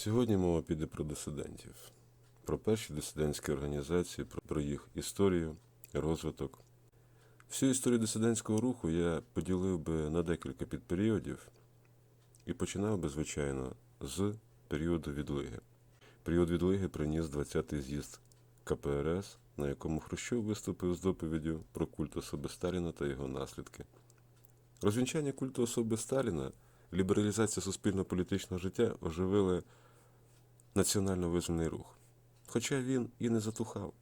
Сьогодні мова піде про дисидентів, про перші дисидентські організації, про- їх історію, розвиток. Всю історію дисидентського руху я поділив би на декілька підперіодів і починав би, звичайно, з періоду відлиги. Період відлиги приніс 20-й з'їзд КПРС, на якому Хрущов виступив з доповіддю про культ особи Сталіна та його наслідки. Розвінчання культу особи Сталіна, лібералізація суспільно-політичного життя оживили національно-визвольний рух. Хоча він і не затухав.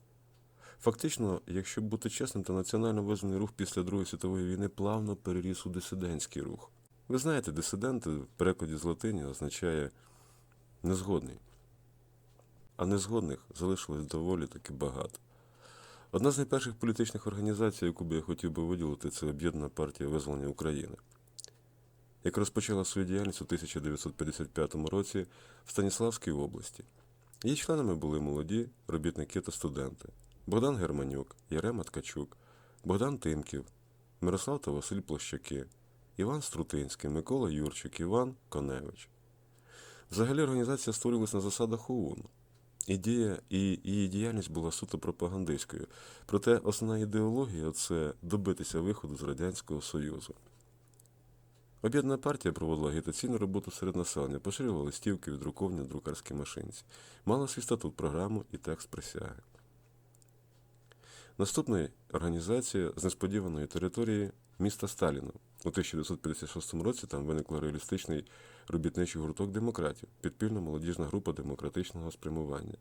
Фактично, якщо бути чесним, то національно-визвольний рух після Другої світової війни плавно переріс у дисидентський рух. Ви знаєте, дисиденти в перекладі з латині означає незгодний. А незгодних залишилось доволі таки багато. Одна з найперших політичних організацій, яку би я хотів би виділити, це Об'єднана партія визволення України, яка розпочала свою діяльність у 1955 році в Станіславській області. Її членами були молоді робітники та студенти Богдан Германюк, Ярема Ткачук, Богдан Тимків, Мирослав та Василь Площаки, Іван Струтинський, Микола Юрчик, Іван Коневич. Взагалі організація створилась на засадах ОУН. Ідея і її діяльність була суто пропагандистською. Проте основна ідеологія це добитися виходу з Радянського Союзу. Об'єднана партія проводила агітаційну роботу серед населення, поширювала листівки від друковані на друкарській машинці, мала свій статут, програму і текст присяги. Наступна організація з несподіваної території міста Сталіна. У 1956 році там виник реалістичний робітничий гурток демократів, підпільна молодіжна група демократичного спрямування.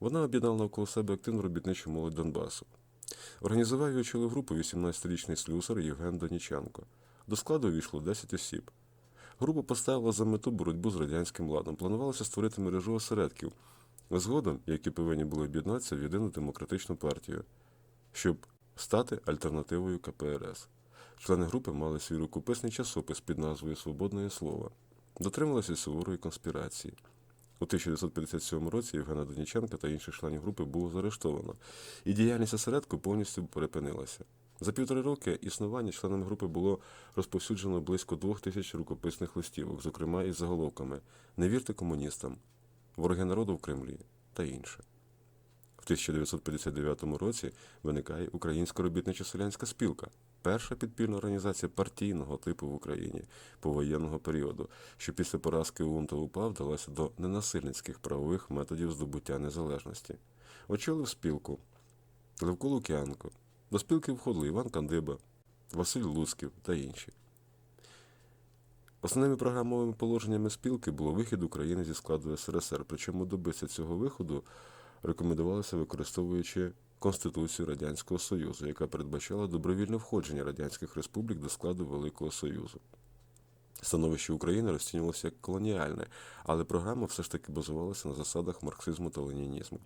Вона об'єднала навколо себе активну робітничу молодь Донбасу. Організував і очолив групу 18-річний слюсар Євген Доніченко. До складу увійшло 10 осіб. Група поставила за мету боротьбу з радянським ладом. Планувалося створити мережу осередків. Згодом, які повинні були об'єднатися в єдину демократичну партію, щоб стати альтернативою КПРС. Члени групи мали свій рукописний часопис під назвою Свободне слово. Дотрималися суворої конспірації. У 1957 році Євгена Доніченка та інших членів групи було заарештовано, і діяльність осередку повністю перепинилася. За півтори роки існування членами групи було розповсюджено близько двох тисяч рукописних листівок, зокрема із заголовками Не вірте комуністам, вороги народу в Кремлі та інше. В 1959 році виникає Українська робітнича селянська спілка, перша підпільна організація партійного типу в Україні повоєнного періоду, що після поразки ОУН та УПА вдалася до ненасильницьких правових методів здобуття незалежності. Очолив спілку Левко Лук'янко. До спілки входили Іван Кандиба, Василь Луцьків та інші. Основними програмовими положеннями спілки було вихід України зі складу СРСР, причому добитися цього виходу рекомендувалося використовуючи Конституцію Радянського Союзу, яка передбачала добровільне входження радянських республік до складу Великого Союзу. Становище України розцінювалося як колоніальне, але програма все ж таки базувалася на засадах марксизму та ленінізму.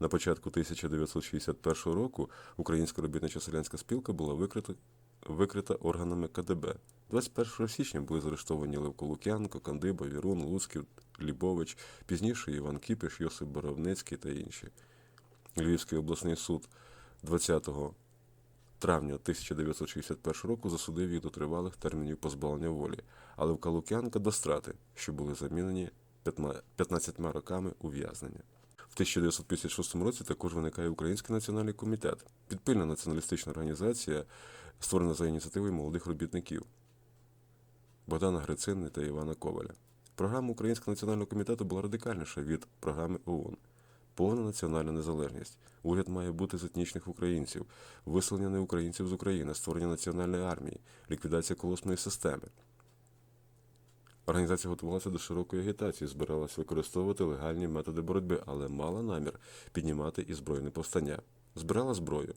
На початку 1961 року Українська робітнича селянська спілка була викрита, викрита органами КДБ. 21 січня були заарештовані Левко Лук'янко, Кандиба, Вірун, Луцьків, Лібович, пізніше Іван Кіпіш, Йосип Боровницький та інші. Львівський обласний суд 20 травня 1961 року засудив їх до тривалих термінів позбавлення волі, а Левка Лук'янка до страти, що були замінені 15 роками ув'язнення. В 1956 році також виникає Український національний комітет, підпільна націоналістична організація, створена за ініціативою молодих робітників Богдана Грицини та Івана Коваля. Програма Українського національного комітету була радикальніша від програми ООН. Повна національна незалежність. Уряд має бути з етнічних українців, виселення неукраїнців з України, створення національної армії, ліквідація колосної системи. Організація готувалася до широкої агітації, збиралася використовувати легальні методи боротьби, але мала намір піднімати і збройне повстання. Збирала зброю.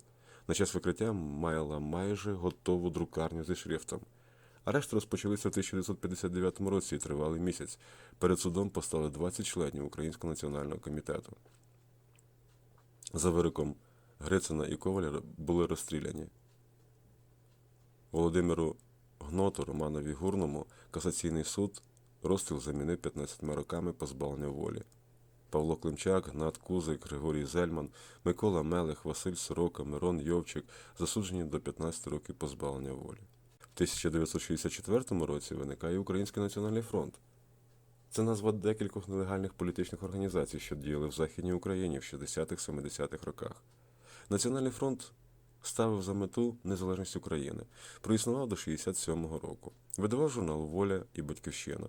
На час викриття мала майже готову друкарню зі шрифтом. Арешти розпочалися в 1959 році і тривали місяць. Перед судом постали 20 членів Українського національного комітету. За вироком Грицина і Коваля були розстріляні. Володимиру Гноту, Романові Гурному касаційний суд розстріл замінив 15 роками позбавлення волі. Павло Климчак, Гнат Кузик, Григорій Зельман, Микола Мелех, Василь Сорока, Мирон Йовчик засуджені до 15 років позбавлення волі. В 1964 році виникає Український національний фронт. Це назва декількох нелегальних політичних організацій, що діяли в Західній Україні в 60-70-х роках. Національний фронт ставив за мету незалежність України, проіснував до 67-го року. Видавав журнал Воля і Батьківщина.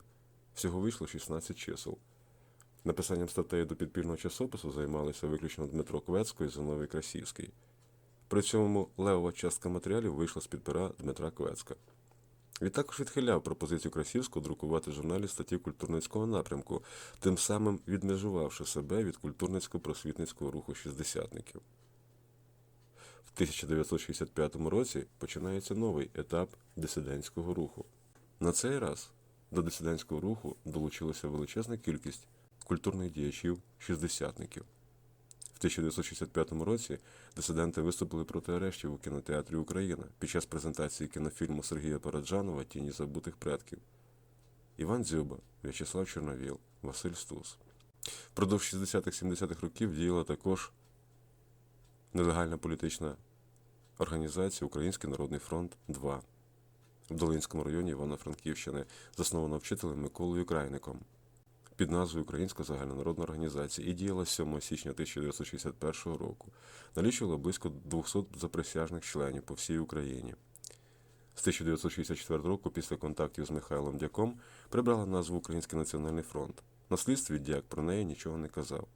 Всього вийшло 16 чисел. Написанням статей до підпільного часопису займалися виключно Дмитро Квецько і Зиновій Красівський. При цьому левова частка матеріалів вийшла з-під пера Дмитра Квецька. Він також відхиляв пропозицію Красівського друкувати в журналі статті культурницького напрямку, тим самим відмежувавши себе від культурницько-просвітницького руху шістдесятників. В 1965 році починається новий етап дисидентського руху. На цей раз до дисидентського руху долучилася величезна кількість культурних діячів шістдесятників. В 1965 році дисиденти виступили проти арештів у кінотеатрі Україна під час презентації кінофільму Сергія Параджанова Тіні забутих предків. Іван Дзюба, В'ячеслав Чорновіл, Василь Стус. Впродовж 60-70-х років діяла також нелегальна політична організація Український Народний фронт 2 в Долинському районі Івано-Франківщини, заснована вчителем Миколою Крайником під назвою Українська загальнонародна організація і діяла з 7 січня 1961 року. Налічувала близько 200 заприсяжних членів по всій Україні. З 1964 року, після контактів з Михайлом Дяком, прибрала назву Український національний фронт. На слідстві Дяк про неї нічого не казав.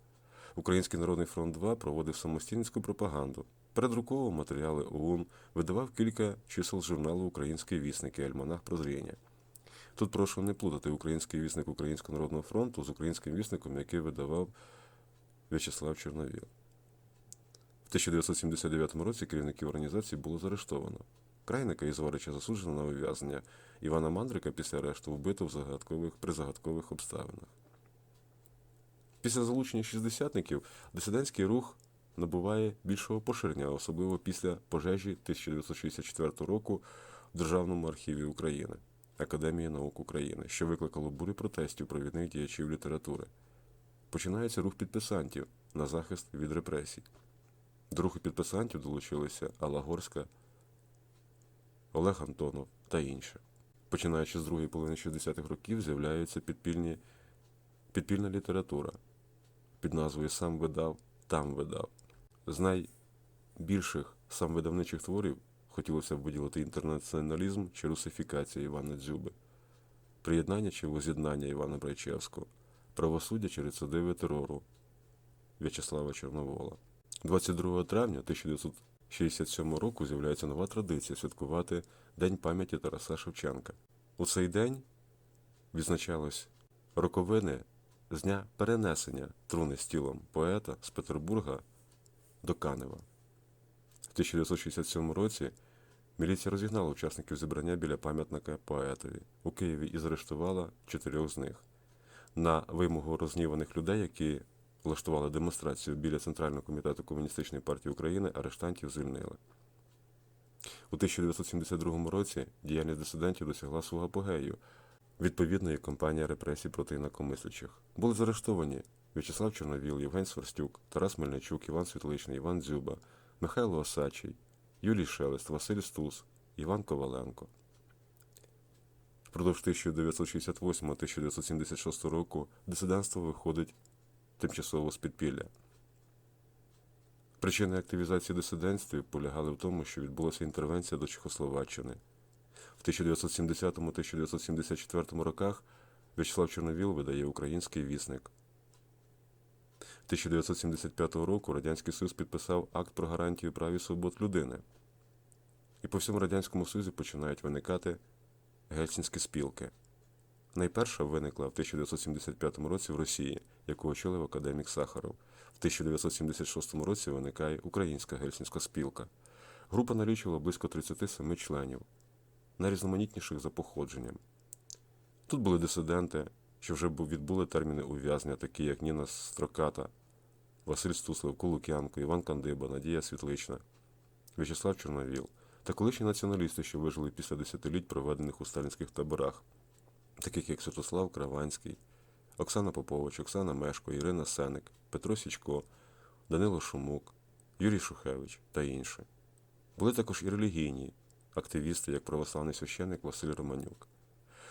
Український народний фронт 2 проводив самостійницьку пропаганду, передруковував матеріали ОУН, видавав кілька чисел журналу Український вісник і альманах прозріння. Тут прошу не плутати український вісник Українського народного фронту з українським вісником, який видавав В'ячеслав Чорновіл. В 1979 році керівників організації було заарештовано. Крайника і Зварича засуджено на ув'язнення. Івана Мандрика після арешту вбито в загадкових, при загадкових обставинах. Після залучення шістдесятників дисидентський рух набуває більшого поширення, особливо після пожежі 1964 року в Державному архіві України. Академії наук України, що викликало бурю протестів провідних діячів літератури. Починається рух підписантів на захист від репресій. До руху підписантів долучилися Алла Горська, Олег Антонов та інші. Починаючи з другої половини 60-х років, з'являється підпільні, підпільна література під назвою Сам видав, там видав. З найбільших сам видавничих творів хотілося б виділити інтернаціоналізм чи русифікація Івана Дзюби, приєднання чи воз'єднання Івана Брайчевського, правосуддя чи рецидиви терору В'ячеслава Чорновола. 22 травня 1967 року з'являється нова традиція святкувати День пам'яті Тараса Шевченка. У цей день відзначалось роковини з дня перенесення труни з тілом поета з Петербурга до Канева. В 1967 році Міліція розігнала учасників зібрання біля пам'ятника поетові у Києві і заарештувала чотирьох з них. На вимогу розніваних людей, які влаштували демонстрацію біля Центрального комітету Комуністичної партії України, арештантів звільнили. У 1972 році діяльність дисидентів досягла свого апогею. Відповідно, і кампанія репресій проти інакомислячих. Були заарештовані В'ячеслав Чорновіл, Євген Сверстюк, Тарас Мельничук, Іван Світличний, Іван Дзюба, Михайло Осачий, Юрій Шелест, Василь Стус, Іван Коваленко. Впродовж 1968-1976 року дисидентство виходить тимчасово з підпілля. Причини активізації дисидентства полягали в тому, що відбулася інтервенція до Чехословаччини. В 1970-1974 роках В'ячеслав Чорновіл видає український вісник. 1975 року Радянський Союз підписав акт про гарантію прав і свобод людини. І по всьому Радянському Союзі починають виникати гельсінські спілки. Найперша виникла в 1975 році в Росії, яку очолив академік Сахаров. В 1976 році виникає Українська гельсінська спілка. Група налічувала близько 37 членів, найрізноманітніших за походженням. Тут були дисиденти, що вже відбули терміни ув'язнення, такі як Ніна Строката, Василь Стуслав, Кулукянко, Іван Кандиба, Надія Світлична, В'ячеслав Чорновіл та колишні націоналісти, що вижили після десятиліть, проведених у сталінських таборах, таких як Святослав Краванський, Оксана Попович, Оксана Мешко, Ірина Сеник, Петро Січко, Данило Шумук, Юрій Шухевич та інші. Були також і релігійні активісти, як православний священник Василь Романюк.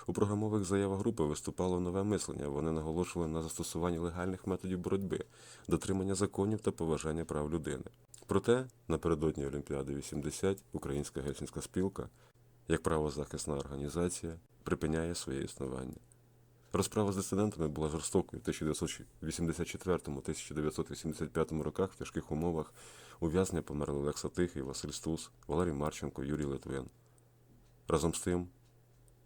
У програмових заявах групи виступало нове мислення. Вони наголошували на застосуванні легальних методів боротьби, дотримання законів та поважання прав людини. Проте напередодні Олімпіади 80 Українська гельсінська спілка, як правозахисна організація, припиняє своє існування. Розправа з дисидентами була жорстокою в 1984-1985 роках в тяжких умовах. Ув'язнення померли Олекса Тихий, Василь Стус, Валерій Марченко, Юрій Литвин. Разом з тим,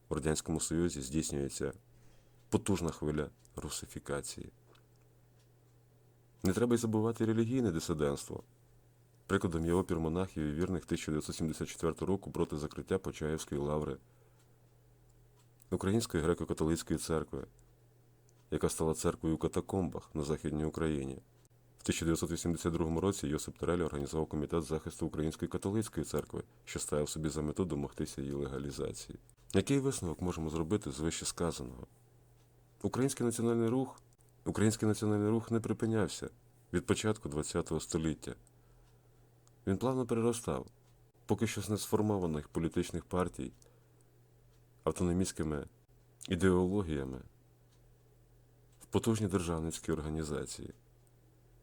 в Радянському Союзі здійснюється потужна хвиля русифікації. Не треба й забувати релігійне дисидентство. Прикладом є опір монахів і вірних 1974 року проти закриття Почаївської лаври Української греко-католицької церкви, яка стала церквою у катакомбах на Західній Україні. В 1982 році Йосип Терель організував комітет захисту Української католицької церкви, що ставив собі за мету домогтися її легалізації. Який висновок можемо зробити з вище сказаного? Український національний рух, Український національний рух не припинявся від початку ХХ століття. Він плавно переростав, поки що з несформованих політичних партій, автономістськими ідеологіями в потужні державницькі організації.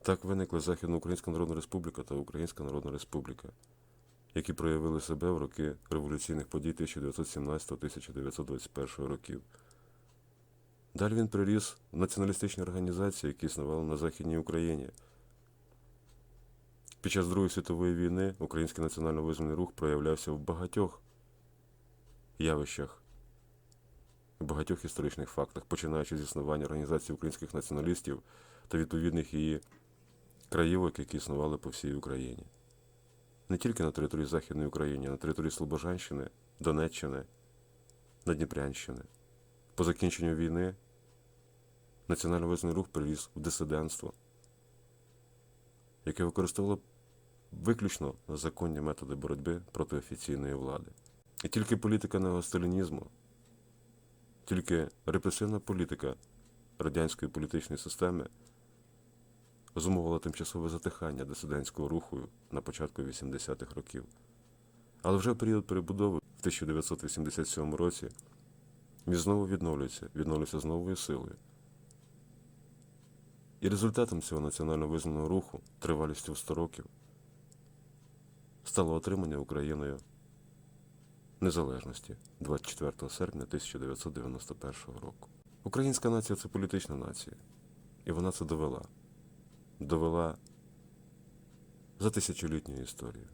Так виникли Західноукраїнська Народна Республіка та Українська Народна Республіка, які проявили себе в роки революційних подій 1917-1921 років. Далі він приріс націоналістичні організації, які існували на Західній Україні. Під час Другої світової війни Український національно-визвольний рух проявлявся в багатьох явищах, в багатьох історичних фактах, починаючи з існування організації українських націоналістів та відповідних її краївок, які існували по всій Україні. Не тільки на території Західної України, а на території Слобожанщини, Донеччини, Надніпрянщини. По закінченню війни національно-визвольний рух привіз в дисидентство, яке використовувало виключно законні методи боротьби проти офіційної влади. І тільки політика неосталінізму, тільки репресивна політика радянської політичної системи зумовила тимчасове затихання дисидентського руху на початку 80-х років. Але вже в період перебудови в 1987 році він знову відновлюється, відновлюється з новою силою. І результатом цього національно визнаного руху тривалістю в 100 років стало отримання Україною незалежності 24 серпня 1991 року. Українська нація це політична нація, і вона це довела. Довела за тисячолітню історією.